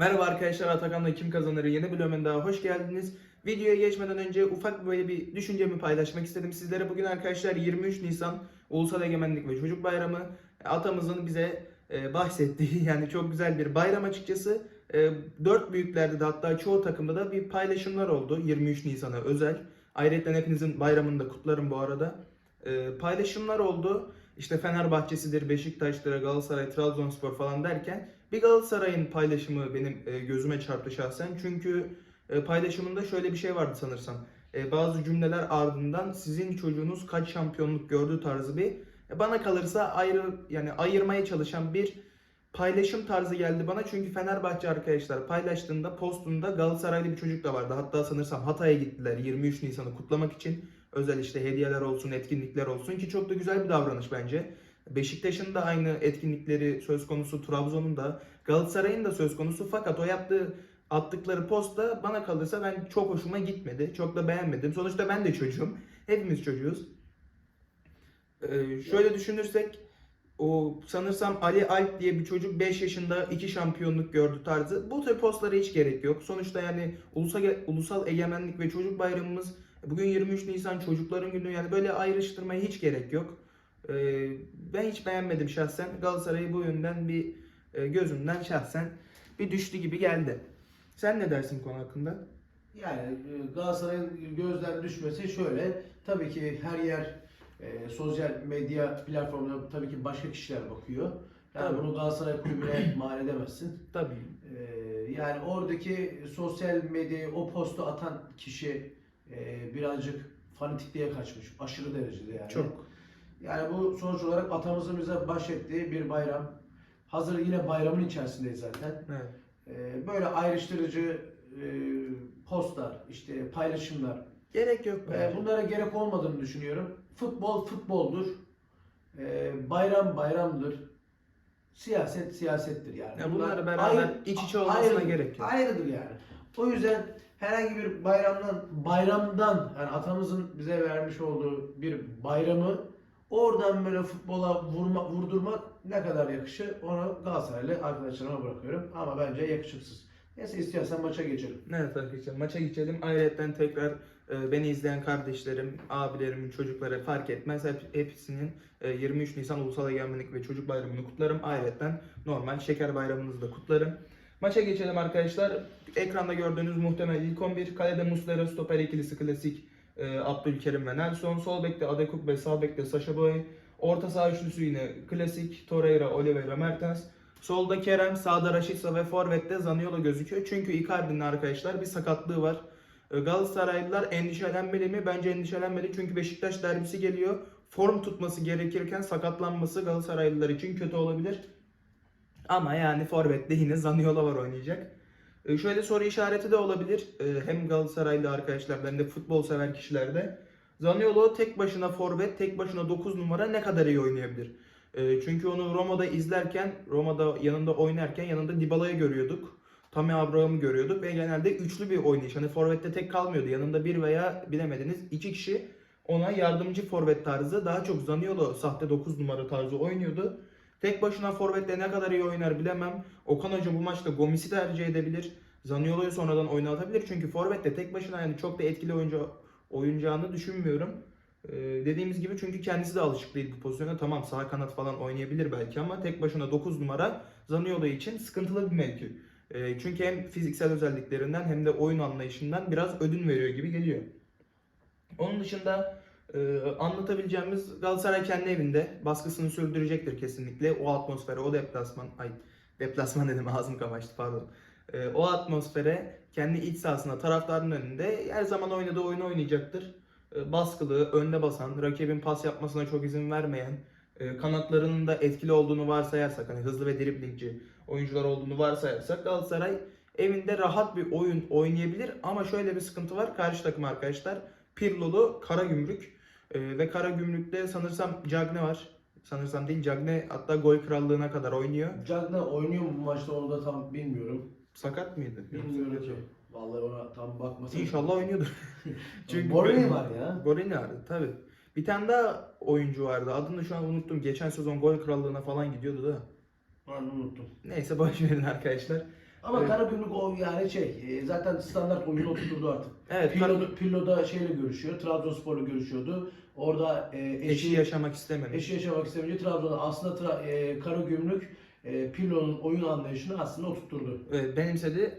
Merhaba arkadaşlar Atakan'la Kim Kazanır yeni bölümüne daha hoş geldiniz. Videoya geçmeden önce ufak böyle bir düşüncemi paylaşmak istedim sizlere. Bugün arkadaşlar 23 Nisan Ulusal Egemenlik ve Çocuk Bayramı. Atamızın bize e, bahsettiği yani çok güzel bir bayram açıkçası. E, dört büyüklerde de hatta çoğu takımda da bir paylaşımlar oldu 23 Nisan'a özel. Ayrıca hepinizin bayramını da kutlarım bu arada. E, paylaşımlar oldu. İşte Fenerbahçe'sidir, Beşiktaş'tır, Galatasaray, Trabzonspor falan derken bir Galatasaray'ın paylaşımı benim e, gözüme çarptı şahsen. Çünkü e, paylaşımında şöyle bir şey vardı sanırsam. E, bazı cümleler ardından sizin çocuğunuz kaç şampiyonluk gördü tarzı bir bana kalırsa ayrı yani ayırmaya çalışan bir paylaşım tarzı geldi bana. Çünkü Fenerbahçe arkadaşlar paylaştığında postunda Galatasaraylı bir çocuk da vardı. Hatta sanırsam Hatay'a gittiler 23 Nisan'ı kutlamak için. Özel işte hediyeler olsun, etkinlikler olsun ki çok da güzel bir davranış bence. Beşiktaş'ın da aynı etkinlikleri söz konusu, Trabzon'un da, Galatasaray'ın da söz konusu fakat o yaptığı attıkları posta bana kalırsa ben çok hoşuma gitmedi. Çok da beğenmedim. Sonuçta ben de çocuğum. Hepimiz çocuğuz. Ee, şöyle düşünürsek o sanırsam Ali Alp diye bir çocuk 5 yaşında 2 şampiyonluk gördü tarzı. Bu tür postlara hiç gerek yok. Sonuçta yani ulusal, ulusal egemenlik ve çocuk bayramımız bugün 23 Nisan çocukların günü yani böyle ayrıştırmaya hiç gerek yok. Ee, ben hiç beğenmedim şahsen. Galatasaray'ı bu yönden bir e, gözümden şahsen bir düştü gibi geldi. Sen ne dersin konu hakkında? Yani e, Galatasaray'ın gözden düşmesi şöyle. Tabii ki her yer e, sosyal medya platformlarına tabii ki başka kişiler bakıyor. Yani Tabii. bunu Galatasaray kulübüne mal edemezsin. Tabii. E, yani oradaki sosyal medyayı o postu atan kişi e, birazcık fanatikliğe kaçmış. Aşırı derecede yani. Çok. Yani bu sonuç olarak atamızın bize bahşettiği bir bayram. Hazır yine bayramın içerisindeyiz zaten. Evet. Ee, böyle ayrıştırıcı e, postlar, işte paylaşımlar Gerek yok e, bence. bunlara gerek olmadığını düşünüyorum. Futbol futboldur. E, bayram bayramdır. Siyaset siyasettir yani. Ya bunları Bunlar beraber ayrı- iç içe olmasına ayrıdır, gerek yok. Ayrıdır yani. O yüzden herhangi bir bayramdan bayramdan yani atamızın bize vermiş olduğu bir bayramı oradan böyle futbola vurma, vurdurmak ne kadar yakışır onu Galatasaraylı arkadaşlarıma bırakıyorum. Ama bence yakışıksız. Neyse istiyorsan maça geçelim. Evet arkadaşlar maça geçelim. Ayrıca tekrar e, beni izleyen kardeşlerim, abilerimin, çocukları fark etmez. Hep, hepsinin e, 23 Nisan Ulusal Egemenlik ve Çocuk Bayramı'nı kutlarım. Ayrıca normal şeker bayramınızı da kutlarım. Maça geçelim arkadaşlar. Ekranda gördüğünüz muhtemel ilk 11. Kalede Muslera, stoper ikilisi klasik e, Abdülkerim ve Nelson. Sol bekte Adekuk ve sağ bekte Sacha Boey. Orta saha üçlüsü yine klasik Torreira, Oliveira, Mertens. Solda Kerem, sağda Rashica ve Forvet'te Zaniolo gözüküyor. Çünkü Icardi'nin arkadaşlar bir sakatlığı var. E, Galatasaraylılar endişelenmeli mi? Bence endişelenmeli. Çünkü Beşiktaş derbisi geliyor. Form tutması gerekirken sakatlanması Galatasaraylılar için kötü olabilir. Ama yani Forvet'te yine Zaniolo var oynayacak. E, Şöyle soru işareti de olabilir. E, Hem Galatasaraylı arkadaşlar hem de futbol sever kişilerde. Zaniolo tek başına forvet, tek başına 9 numara ne kadar iyi oynayabilir? E, Çünkü onu Roma'da izlerken, Roma'da yanında oynarken yanında Dybala'yı görüyorduk. Tammy Abraham'ı görüyorduk ve genelde üçlü bir oynayış. Hani forvette tek kalmıyordu. Yanında bir veya bilemediniz iki kişi ona yardımcı forvet tarzı daha çok Zaniolo sahte 9 numara tarzı oynuyordu. Tek başına forvetle ne kadar iyi oynar bilemem. Okan Hoca bu maçta Gomis'i tercih edebilir. Zaniolo'yu sonradan oynatabilir. Çünkü forvette tek başına yani çok da etkili oyuncu oyuncağını düşünmüyorum. Ee, dediğimiz gibi çünkü kendisi de alışık değil bu pozisyona. Tamam sağ kanat falan oynayabilir belki ama tek başına 9 numara Zaniolo için sıkıntılı bir mevki. Ee, çünkü hem fiziksel özelliklerinden hem de oyun anlayışından biraz ödün veriyor gibi geliyor. Onun dışında e, anlatabileceğimiz Galatasaray kendi evinde baskısını sürdürecektir kesinlikle. O atmosfere, o deplasman, ay deplasman dedim ağzım kamaştı pardon. E, o atmosfere kendi iç sahasında taraftarın önünde her zaman oynadığı oyunu oynayacaktır. E, baskılı, önde basan, rakibin pas yapmasına çok izin vermeyen, e, kanatlarının da etkili olduğunu varsayarsak, hani hızlı ve driblingci oyuncular olduğunu varsayarsak Galatasaray evinde rahat bir oyun oynayabilir ama şöyle bir sıkıntı var. Karşı takım arkadaşlar Pirlo'lu Karagümrük ee, ve Karagümrük'te sanırsam Cagne var. Sanırsam değil Cagne hatta gol krallığına kadar oynuyor. Cagney oynuyor mu bu maçta onu da tam bilmiyorum. Sakat mıydı? Bilmiyorum ki. Vallahi ona tam bakmasın. İnşallah oynuyordur. Çünkü Borne var ya. Gorini vardı tabi. Bir tane daha oyuncu vardı. Adını şu an unuttum. Geçen sezon gol krallığına falan gidiyordu da. Ben unuttum. Neyse boş verin arkadaşlar. Ama Evet. Karagümrük o yani şey e, zaten standart oyunu oturturdu artık. Evet, Pirlo, Pirlo da şeyle görüşüyor. Trabzonspor'la görüşüyordu. Orada e, eşi eşi, yaşamak istememiş. eşi yaşamak istemeyince Trabzon'da aslında tra, e, Karagümrük e, Pirlo'nun oyun anlayışını aslında oturtturdu. Evet, benimsedi.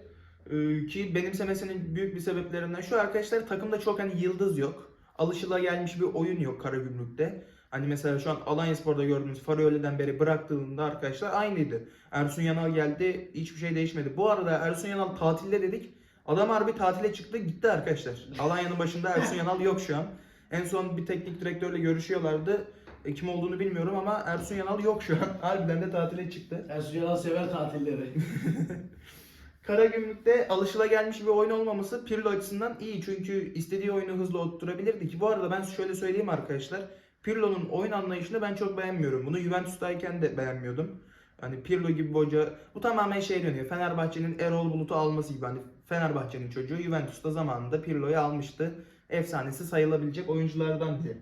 Ee, Ki benimsemesinin büyük bir sebeplerinden şu arkadaşlar takımda çok hani yıldız yok. Alışılagelmiş bir oyun yok Karagümrük'te. Hani mesela şu an Alanyaspor'da gördüğünüz Farioğlu'dan beri bıraktığında arkadaşlar aynıydı. Ersun Yanal geldi hiçbir şey değişmedi. Bu arada Ersun Yanal tatilde dedik. Adam harbi tatile çıktı gitti arkadaşlar. Alanya'nın başında Ersun Yanal yok şu an. En son bir teknik direktörle görüşüyorlardı. E, kim olduğunu bilmiyorum ama Ersun Yanal yok şu an. Harbiden de tatile çıktı. Ersun Yanal sever tatilleri. Karagümrük'te alışılagelmiş bir oyun olmaması Pirlo açısından iyi. Çünkü istediği oyunu hızlı oturtturabilirdi ki. Bu arada ben şöyle söyleyeyim arkadaşlar. Pirlo'nun oyun anlayışını ben çok beğenmiyorum. Bunu Juventus'tayken de beğenmiyordum. Hani Pirlo gibi bir bu tamamen şey dönüyor. Fenerbahçe'nin Erol Bulut'u alması gibi. Hani Fenerbahçe'nin çocuğu Juventus'ta zamanında Pirlo'yu almıştı. Efsanesi sayılabilecek oyunculardan biri.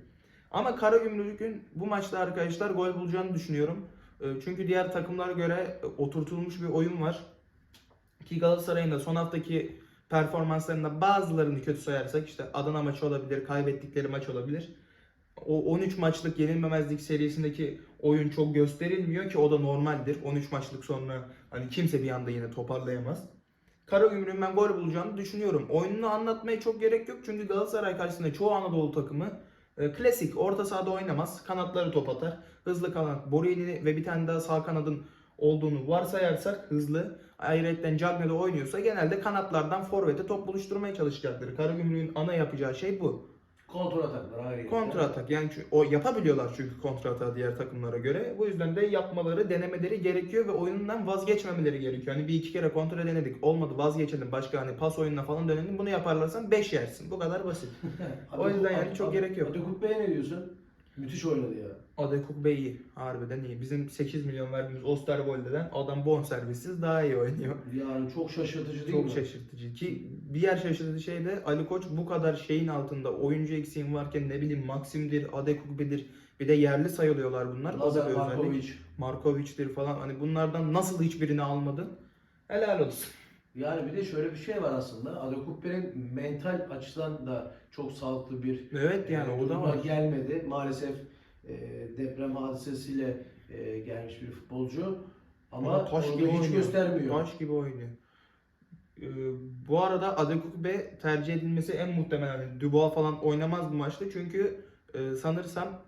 Ama Karagümrük'ün bu maçta arkadaşlar gol bulacağını düşünüyorum. E, Çünkü diğer takımlara göre e, oturtulmuş bir oyun var. Ki Galatasaray'ın da son haftaki performanslarında bazılarını kötü sayarsak işte Adana maçı olabilir, kaybettikleri maç olabilir. O 13 maçlık yenilmemezlik serisindeki oyun çok gösterilmiyor ki o da normaldir. 13 maçlık sonra hani kimse bir anda yine toparlayamaz. Karagümrük'ün ben gol bulacağını düşünüyorum. Oyununu anlatmaya çok gerek yok çünkü Galatasaray karşısında çoğu Anadolu takımı e, klasik orta sahada oynamaz. Kanatları top atar. Hızlı kanat Borini ve bir tane daha sağ kanadın olduğunu varsayarsak hızlı ayrıca Cagney'de oynuyorsa genelde kanatlardan forvete top buluşturmaya çalışacaktır. Karagümrük'ün ana yapacağı şey bu. Kontrol ataklar ayrı. Kontra atak. Yani çünkü o yapabiliyorlar çünkü kontra atağı diğer takımlara göre. Bu yüzden de yapmaları, denemeleri gerekiyor ve oyundan vazgeçmemeleri gerekiyor. Hani bir iki kere kontrol denedik. Olmadı vazgeçelim. Başka hani pas oyununa falan dönelim. Bunu yaparlarsan 5 yersin. Bu kadar basit. O yüzden yani çok gerek yok. Atakuk Bey'e ne diyorsun? Müthiş oynadı ya. Adekuk Bey iyi. Harbiden iyi. Bizim 8 milyon verdiğimiz Osterwolde'den adam bonservissiz daha iyi oynuyor. Yani çok şaşırtıcı değil Çok mi? şaşırtıcı ki bir yer şaşırtıcı şey de Ali Koç bu kadar şeyin altında oyuncu eksiğin varken ne bileyim Maxim'dir, Adekugbe'dir bir de yerli sayılıyorlar bunlar. Lazar. Markovic. Markovic'tir falan hani bunlardan nasıl hiçbirini almadın? Helal olsun. Yani bir de şöyle bir şey var aslında. Adekukber'in mental açıdan da çok sağlıklı bir Evet yani e, o da var. gelmedi. Maalesef e, deprem hadisesiyle e, gelmiş bir futbolcu. Ama Ama taş gibi hiç oynuyor. göstermiyor. Taş gibi oynuyor. Ee, bu arada Adekugbe tercih edilmesi en muhtemel hani Dubois falan oynamaz bu maçta çünkü e, sanırsam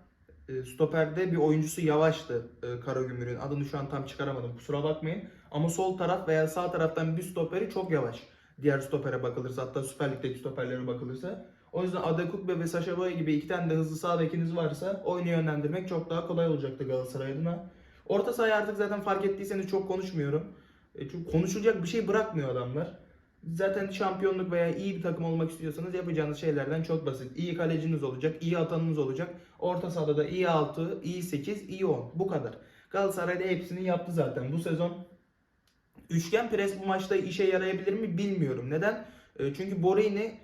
e, stoperde bir oyuncusu yavaştı e, Karagümrük'ün. Adını şu an tam çıkaramadım kusura bakmayın. Ama sol taraf veya sağ taraftan bir stoperi çok yavaş. Diğer stopere bakılırsa hatta Süper Lig'deki stoperlere bakılırsa. O yüzden Adekugbe ve Sacha Boey gibi iki tane de hızlı sağ bekiniz varsa oyunu yönlendirmek çok daha kolay olacaktı Galatasaray adına. Orta sahayı artık zaten fark ettiyseniz çok konuşmuyorum. E, çünkü konuşulacak bir şey bırakmıyor adamlar. Zaten şampiyonluk veya iyi bir takım olmak istiyorsanız yapacağınız şeylerden çok basit. İyi kaleciniz olacak, iyi atanınız olacak. Orta sahada da iyi 6, iyi 8, iyi 10. Bu kadar. Galatasaray da hepsini yaptı zaten. Bu sezon üçgen pres bu maçta işe yarayabilir mi bilmiyorum. Neden? E, çünkü Borini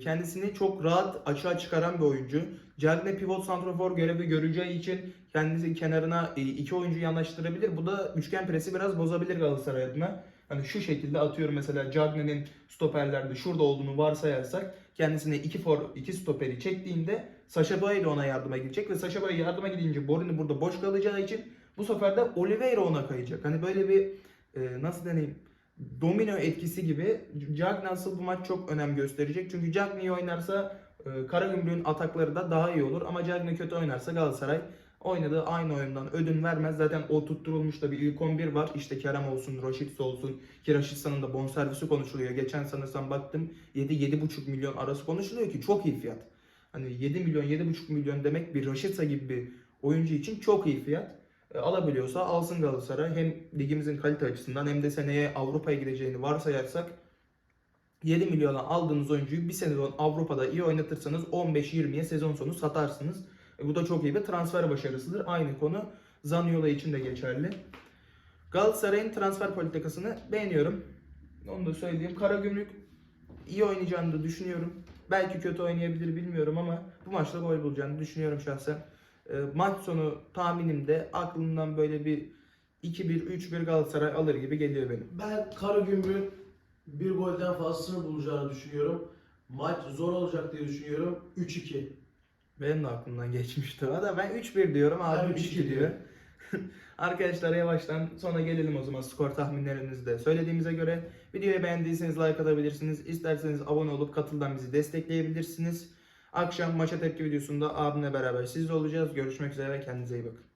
kendisini çok rahat açığa çıkaran bir oyuncu. Cagne pivot santrafor görevi göreceği için kendisi kenarına e, iki oyuncu yanaştırabilir. Bu da üçgen presi biraz bozabilir Galatasaray adına. Hani şu şekilde atıyorum mesela Cagne'nin stoperlerde şurada olduğunu varsayarsak kendisine iki for iki stoperi çektiğinde Sacha Boey de ona yardıma gidecek ve Sacha Boey yardıma gidince Borini burada boş kalacağı için bu sefer de Oliveira ona kayacak. Hani böyle bir e, nasıl deneyim domino etkisi gibi Cagney asıl bu maç çok önem gösterecek. Çünkü Cagney oynarsa e, Karagümrük'ün atakları da daha iyi olur ama Cagney kötü oynarsa Galatasaray oynadığı aynı oyundan ödün vermez. Zaten o tutturulmuş da bir ilk 11 var. İşte Kerem olsun, Raşit olsun. Ki Raşitsa'nın da bonservisi konuşuluyor. Geçen sanırsam baktım 7-7,5 milyon arası konuşuluyor ki çok iyi fiyat. Hani 7 milyon 7,5 milyon demek bir Raşitsa gibi bir oyuncu için çok iyi fiyat. E, alabiliyorsa alsın Galatasaray. Hem ligimizin kalite açısından hem de seneye Avrupa'ya gideceğini varsayarsak 7 milyona aldığınız oyuncuyu bir sezon Avrupa'da iyi oynatırsanız 15-20'ye sezon sonu satarsınız. E, bu da çok iyi bir transfer başarısıdır. Aynı konu Zaniola için de geçerli. Galatasaray'ın transfer politikasını beğeniyorum. Onu da söyleyeyim. Karagümrük iyi oynayacağını da düşünüyorum. Belki kötü oynayabilir bilmiyorum ama bu maçta gol bulacağını düşünüyorum şahsen. E, maç sonu tahminimde aklımdan böyle bir 2-1, 3-1 Galatasaray alır gibi geliyor benim. Ben Karagümrük'ün bir golden fazlasını bulacağını düşünüyorum. Maç zor olacak diye düşünüyorum. 3-2. Benim de aklımdan geçmişti da ben 3-1 diyorum abi Ben 3-2 3-2 diyor. Arkadaşlar yavaştan sona gelelim o zaman skor tahminlerimizi de söylediğimize göre. Videoyu beğendiyseniz like atabilirsiniz. İsterseniz abone olup katıldan bizi destekleyebilirsiniz. Akşam maça tepki videosunda abimle beraber sizle olacağız. Görüşmek üzere kendinize iyi bakın.